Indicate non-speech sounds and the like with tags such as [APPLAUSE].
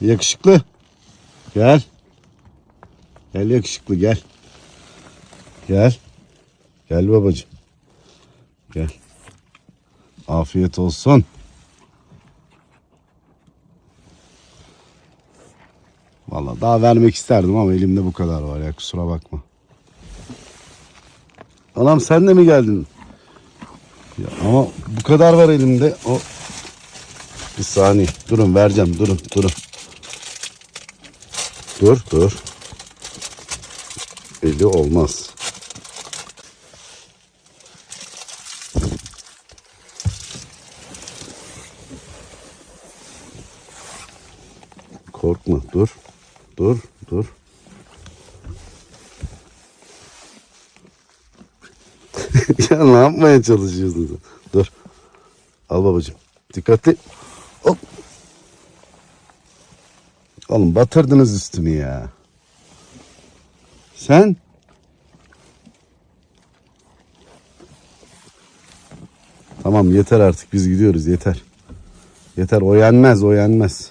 Yakışıklı. Gel. Gel yakışıklı gel. Gel. Gel babacığım. Gel. Afiyet olsun. Vallahi daha vermek isterdim ama elimde bu kadar var ya kusura bakma. Anam sen de mi geldin? Ya ama bu kadar var elimde. O bir saniye. Durun vereceğim. Durun durun. Dur dur. Belli olmaz. Korkma dur. Dur dur. [LAUGHS] ya ne yapmaya çalışıyorsun? Dur. Al babacığım. Dikkatli. Hop. Oğlum batırdınız üstümü ya. Sen? Tamam yeter artık biz gidiyoruz yeter. Yeter o yenmez o yenmez.